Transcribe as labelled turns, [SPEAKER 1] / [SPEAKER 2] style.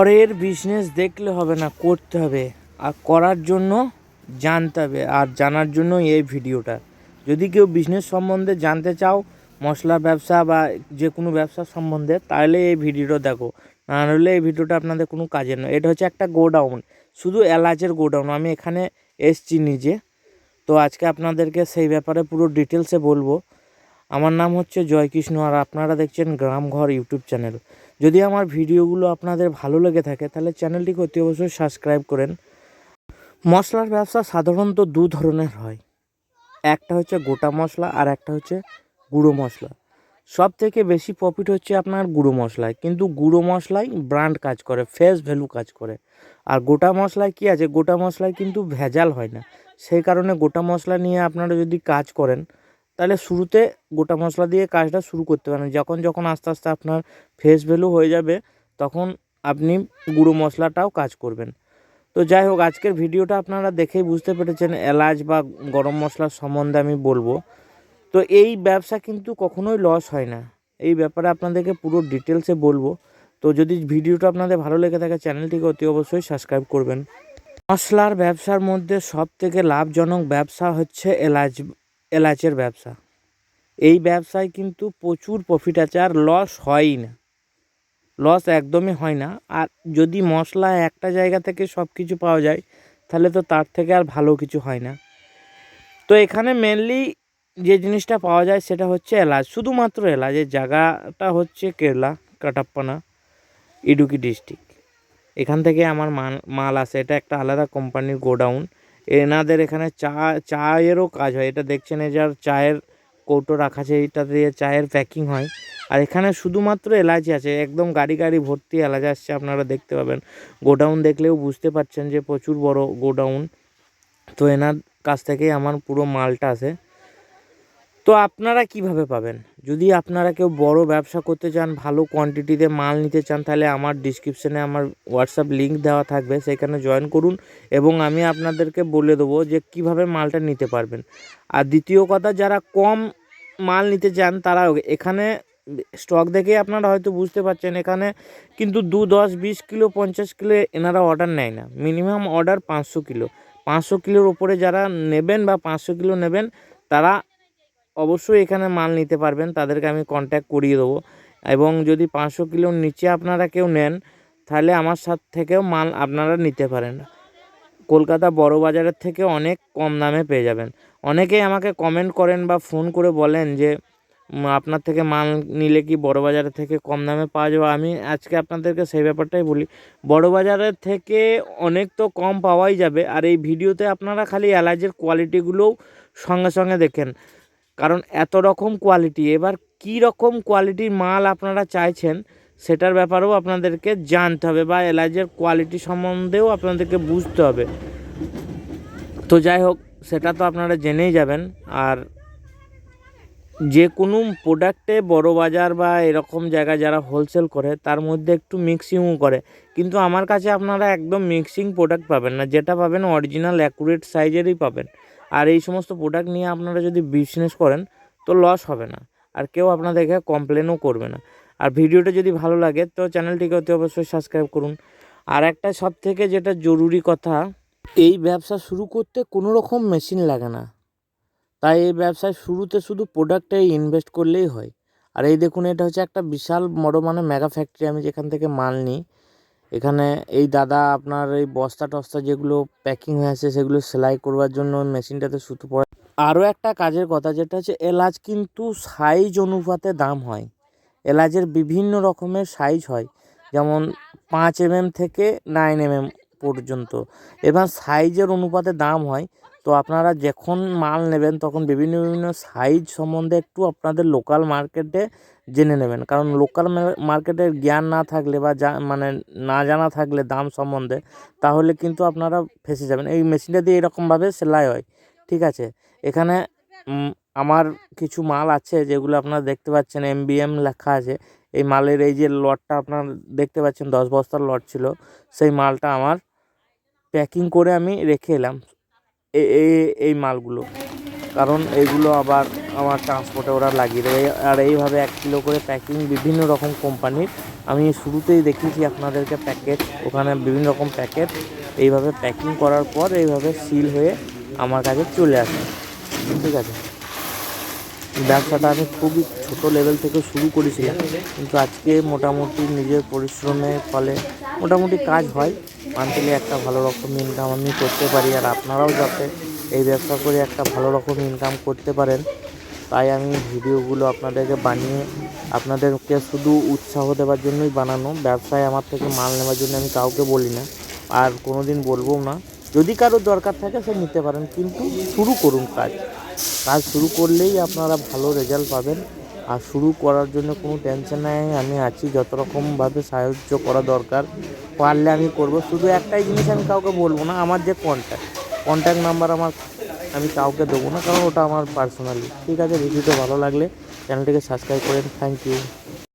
[SPEAKER 1] পরের বিজনেস দেখলে হবে না, করতে হবে। আর করার জন্য জানতে হবে, আর জানার জন্য এই ভিডিওটা যদি কেউ বিজনেস সম্বন্ধে জানতে চাও মশলার ব্যবসা বা যে কোনো ব্যবসা সম্বন্ধে, তাহলে এই ভিডিওটা দেখো। না হলে এই ভিডিওটা আপনাদের কোনো কাজের নয়। এটা হচ্ছে একটা গোডাউন। শুধু এলাচের গোডাউন। আমি এখানে এসছি নিজে। তো আজকে আপনাদেরকে সেই ব্যাপারে পুরো ডিটেলসে বলব। আমার নাম হচ্ছে জয়কৃষ্ণ, আর আপনারা দেখছেন গ্রামঘর ইউটিউব চ্যানেল। যদি আমার ভিডিওগুলো আপনাদের ভালো লেগে থাকে, তাহলে চ্যানেলটিকে অতি অবশ্যই সাবস্ক্রাইব করেন। মশলার ব্যবসা সাধারণত দু ধরনের হয়। একটা হচ্ছে গোটা মশলা আর একটা হচ্ছে গুঁড়ো মশলা। সব থেকে বেশি প্রফিট হচ্ছে আপনার গুঁড়ো মশলায়। কিন্তু গুঁড়ো মশলায় ব্র্যান্ড কাজ করে ফেস ভ্যালু কাজ করে। আর গোটা মশলায় কি আছে? গোটা মশলায় কিন্তু ভেজাল হয় না। সেই কারণে গোটা মশলা নিয়ে আপনারা যদি কাজ করেন তাহলে শুরুতে গোটা মশলা দিয়ে কাজটা শুরু করতে পারেন। যখন যখন আস্তে আস্তে আপনার ফেস ভ্যালু হয়ে যাবে, তখন আপনি গুঁড়ো মশলাটাও কাজ করবেন। তো যাই হোক, আজকের ভিডিওটা আপনারা দেখেই বুঝতে পেরেছেন এলাচ বা গরম মশলার সম্বন্ধে আমি বলব। তো এই ব্যবসা কিন্তু কখনোই লস হয় না। এই ব্যাপারে আপনাদেরকে পুরো ডিটেলসে বলব। তো যদি ভিডিওটা আপনাদের ভালো লেগে থাকে, চ্যানেলটিকে অতি অবশ্যই সাবস্ক্রাইব করবেন। মশলার ব্যবসার মধ্যে সব থেকে লাভজনক ব্যবসা হচ্ছে এলাচ এলাচের ব্যবসা। এই ব্যবসায় কিন্তু প্রচুর প্রফিট আছে আর লস হয়ই না। লস একদমই হয় না। আর যদি মশলা একটা জায়গা থেকে সব কিছু পাওয়া যায়, তাহলে তো তার থেকে আর ভালো কিছু হয় না। তো এখানে মেনলি যে জিনিসটা পাওয়া যায় সেটা হচ্ছে এলাচ। শুধুমাত্র এলাচ। এর জায়গাটা হচ্ছে কেরলা, কাটাপ্পানা, ইডুকি ডিস্ট্রিক্ট। এখান থেকে আমার মাল মাল আসে। এটা একটা আলাদা কোম্পানির গোডাউন। এনাদের এখানে চা, চায়েরও কাজ হয়। এটা দেখছেন এই যার চায়ের কৌটো রাখা আছে, এইটা দিয়ে চায়ের প্যাকিং হয়। আর এখানে শুধুমাত্র এলাচি আছে, একদম গাড়ি গাড়ি ভর্তি এলাচ আসছে, আপনারা দেখতে পাবেন। গোডাউন দেখলেও বুঝতে পারছেন যে প্রচুর বড় গোডাউন। তো এনার কাছ থেকেই আমার পুরো মালটা আসে। তো আপনারা কীভাবে পাবেন? যদি আপনারা কেউ বড় ব্যবসা করতে চান, ভালো কোয়ান্টিটিতে মাল নিতে চান, তাহলে আমার ডিসক্রিপশানে আমার হোয়াটসঅ্যাপ লিঙ্ক দেওয়া থাকবে, সেখানে জয়েন করুন এবং আমি আপনাদেরকে বলে দেবো যে কীভাবে মালটা নিতে পারবেন। আর দ্বিতীয় কথা, যারা কম মাল নিতে চান, তারা এখানে স্টক দেখেই আপনারা হয়তো বুঝতে পারছেন, এখানে কিন্তু দু দশ, বিশ কিলো, পঞ্চাশ কিলো এনারা অর্ডার নেয় না। মিনিমাম অর্ডার পাঁচশো কিলো। পাঁচশো কিলোর ওপরে যারা নেবেন বা পাঁচশো কিলো নেবেন, তারা অবশ্যই এখানে মাল নিতে পারবেন, তাদেরকে আমি কন্ট্যাক্ট করিয়ে দেবো। এবং যদি পাঁচশো কিলোর নিচে আপনারা কেউ নেন, তাহলে আমার সাথ থেকেও মাল আপনারা নিতে পারেন। কলকাতা বড় বাজারের থেকে অনেক কম দামে পেয়ে যাবেন। অনেকেই আমাকে কমেন্ট করেন বা ফোন করে বলেন যে আপনার থেকে মাল নিলে কি বড় বাজারের থেকে কম দামে পাওয়া যাবে? আমি আজকে আপনাদেরকে সেই ব্যাপারটাই বলি। বড় বাজারের থেকে অনেক তো কম পাওয়াই যাবে, আর এই ভিডিওতে আপনারা খালি এলাচের কোয়ালিটিগুলোও সঙ্গে সঙ্গে দেখেন। কারণ এত রকম কোয়ালিটি এবার কী রকম কোয়ালিটির মাল আপনারা চাইছেন, সেটার ব্যাপারেও আপনাদেরকে জানতে হবে বা এলাচের কোয়ালিটি সম্বন্ধেও আপনাদেরকে বুঝতে হবে। তো যাই হোক, সেটা তো আপনারা জেনেই যাবেন। আর যে কোনো প্রোডাক্টে বড় বাজার বা এরকম জায়গায় যারা হোলসেল করে, তার মধ্যে একটু মিক্সিংও করে। কিন্তু আমার কাছে আপনারা একদম মিক্সিং প্রোডাক্ট পাবেন না, যেটা পাবেন অরিজিনাল অ্যাকুরেট সাইজেরই পাবেন। আর এই সমস্ত প্রোডাক্ট নিয়ে আপনারা যদি বিজনেস করেন, তো লস হবে না। আর কেউ আপনাদেরকে কমপ্লেনও করবে না। আর ভিডিওটা যদি ভালো লাগে, তো চ্যানেলটিকে অতি অবশ্যই সাবস্ক্রাইব করুন। আর একটা সব থেকে যেটা জরুরি কথা, এই ব্যবসা শুরু করতে কোনো রকম মেশিন লাগে না। তাই এই ব্যবসায় শুরুতে শুধু প্রোডাক্টে ইনভেস্ট করলেই হয়। আর এই দেখুন, এটা হচ্ছে একটা বিশাল বড় মানে মেগা ফ্যাক্টরি আমি যেখান থেকে মাল নিই। এখানে এই দাদা আপনার এই বস্তা টস্তা যেগুলো প্যাকিং হয়ে আছে, সেগুলো সেলাই করবার জন্য মেশিনটাতে সুতো পড়ে আরও একটা কাজের কথা যেটা হচ্ছে, এলাচ কিন্তু সাইজ অনুপাতে দাম হয়। এলাচের বিভিন্ন রকমের সাইজ হয়। যেমন পাঁচ এমএম থেকে নাইন এমএম পর্যন্ত। এবার সাইজের অনুপাতে দাম হয়। তো আপনারা যখন মাল নেবেন, তখন বিভিন্ন বিভিন্ন সাইজ সম্বন্ধে একটু আপনাদের লোকাল মার্কেটে জেনে নেবেন। কারণ লোকাল মার্কেটের জ্ঞান না থাকলে বা যা মানে না জানা থাকলে দাম সম্বন্ধে তাহলে কিন্তু আপনারা ফেসে যাবেন। এই মেশিনটা দিয়ে এরকমভাবে সেলাই হয়। ঠিক আছে? এখানে আমার কিছু মাল আছে যেগুলো আপনারা দেখতে পাচ্ছেন এম এমবিএম লেখা আছে। এই মালের এই যে লটটা আপনারা দেখতে পাচ্ছেন, দশ বস্তার লট ছিল। সেই মালটা আমার প্যাকিং করে আমি রেখে এলাম। এই মালগুলো। কারণ এইগুলো আবার আমার ট্রান্সপোর্টে ওরা লাগিয়ে দেবে। আর এইভাবে এক কিলো করে প্যাকিং বিভিন্ন রকম কোম্পানির আমি শুরুতেই দেখিয়েছি আপনাদেরকে প্যাকেট ওখানে বিভিন্ন রকম প্যাকেট এইভাবে প্যাকিং করার পর এইভাবে সিল হয়ে আমার কাছে চলে আসে। ঠিক আছে? ব্যবসাটা আমি খুবই ছোট লেভেল থেকে শুরু করেছিলাম। কিন্তু আজকে মোটামুটি নিজের পরিশ্রমের ফলে মোটামুটি কাজ হয়। মান্থলি একটা ভালো রকম ইনকাম আমি করতে পারি। আর আপনারাও যাতে এই ব্যবসা করে একটা ভালো রকম ইনকাম করতে পারেন। তাই আমি ভিডিওগুলো আপনাদেরকে বানিয়ে আপনাদেরকে শুধু উৎসাহ দেওয়ার জন্যই বানানো। ব্যবসায় আমার থেকে মাল নেওয়ার জন্য আমি কাউকে বলি না। আর কোনো দিন বলব না। যদি কারোর দরকার থাকে সে নিতে পারেন। কিন্তু শুরু করুন কাজ। কাজ শুরু করলেই আপনারা ভালো রেজাল্ট পাবেন। আর শুরু করার জন্য কোনো টেনশন নেই। আমি আছি যত রকমভাবে সাহায্য করা দরকার। পারলে আমি করব। শুধু একটাই জিনিস আমি কাউকে বলব না। আমার যে কন্ট্যাক্ট কন্ট্যাক্ট নাম্বার আমার আমি কাউকে দেবো না, কারণ ওটা আমার পার্সোনালি ঠিক আছে, ভিডিওটা ভালো লাগলে চ্যানেলটিকে সাবস্ক্রাইব করেন। Thank you